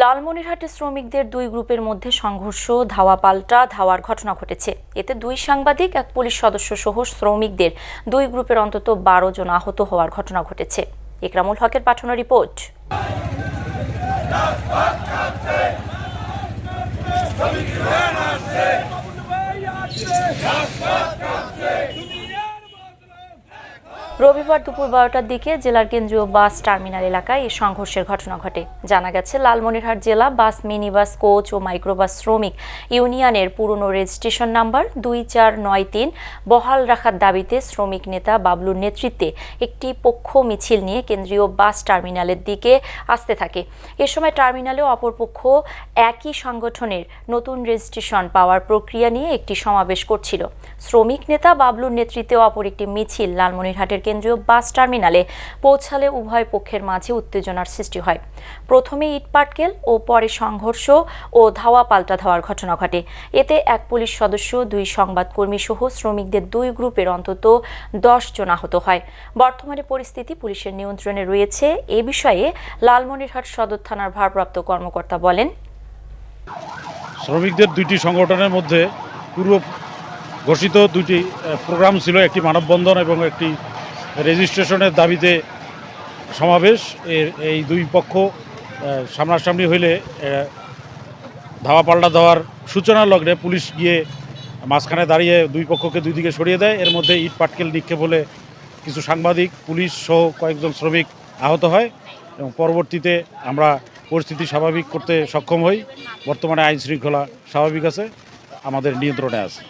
লালমনিরহাটে শ্রমিকদের দুই গ্রুপের মধ্যে সংঘর্ষ, ধাওয়া পাল্টা, ধাওয়ার ঘটনা ঘটেছে। এতে দুই সাংবাদিক, এক পুলিশ সদস্য সহ শ্রমিকদের দুই গ্রুপের অন্তত বারো জন আহত হওয়ার ঘটনা ঘটেছে। ইকরামুল হকের পাঠানো রিপোর্ট। রবিবার দুপুর বারোটার দিকে জেলার কেন্দ্রীয় বাস টার্মিনাল এলাকায় এই সংঘর্ষের ঘটনা ঘটে। জানা গেছে, লালমনিরহাট জেলা বাস, মিনিবাস, কোচ ও মাইক্রোবাস শ্রমিক ইউনিয়নের পুরনো রেজিস্ট্রেশন নাম্বার দুই চার নয় তিন বহাল রাখার দাবিতে শ্রমিক নেতা বাবলুর নেতৃত্বে একটি পক্ষ মিছিল নিয়ে কেন্দ্রীয় বাস টার্মিনালের দিকে আসতে থাকে। এ সময় টার্মিনালে অপরপক্ষ একই সংগঠনের নতুন রেজিস্ট্রেশন পাওয়ার প্রক্রিয়া নিয়ে একটি সমাবেশ করছিল। শ্রমিক নেতা বাবলুর নেতৃত্বে অপর একটি মিছিল লালমনিরহাটের কেন্দ্রীয় বাস টার্মিনালে পৌঁছালে উভয় পক্ষের মাঝে উত্তেজনার সৃষ্টি হয়। প্রথমে ইটপাটকেল ও পরে সংঘর্ষ ও ধাওয়া পাল্টা ধাওয়ার ঘটনা ঘটে। এতে এক পুলিশ সদস্য, দুই সংবাদকর্মী সহ শ্রমিকদের দুই গ্রুপের অন্তত দশ জন আহত হয়। বর্তমানে পরিস্থিতি পুলিশের নিয়ন্ত্রণে রয়েছে। এ বিষয়ে লালমনিরহাট সদর থানার ভারপ্রাপ্ত কর্মকর্তা বলেন, শ্রমিকদের দুইটি সংগঠনের মধ্যে পূর্ব ঘোষিত দুইটি প্রোগ্রাম ছিল, একটি মানববন্ধন এবং একটি রেজিস্ট্রেশনের দাবিতে সমাবেশ। এর এই দুই পক্ষ সামনাসামনি হইলে ধাওয়া পাল্টা দেওয়ার সূচনা লগ্নে পুলিশ গিয়ে মাঝখানে দাঁড়িয়ে দুই পক্ষকে দুই দিকে সরিয়ে দেয়। এর মধ্যে ইট পাটকেল নিক্ষেপ হলে কিছু সাংবাদিক, পুলিশ সহ কয়েকজন শ্রমিক আহত হয় এবং পরবর্তীতে আমরা পরিস্থিতি স্বাভাবিক করতে সক্ষম হই। বর্তমানে আইন শৃঙ্খলা স্বাভাবিক আছে, আমাদের নিয়ন্ত্রণে আছে।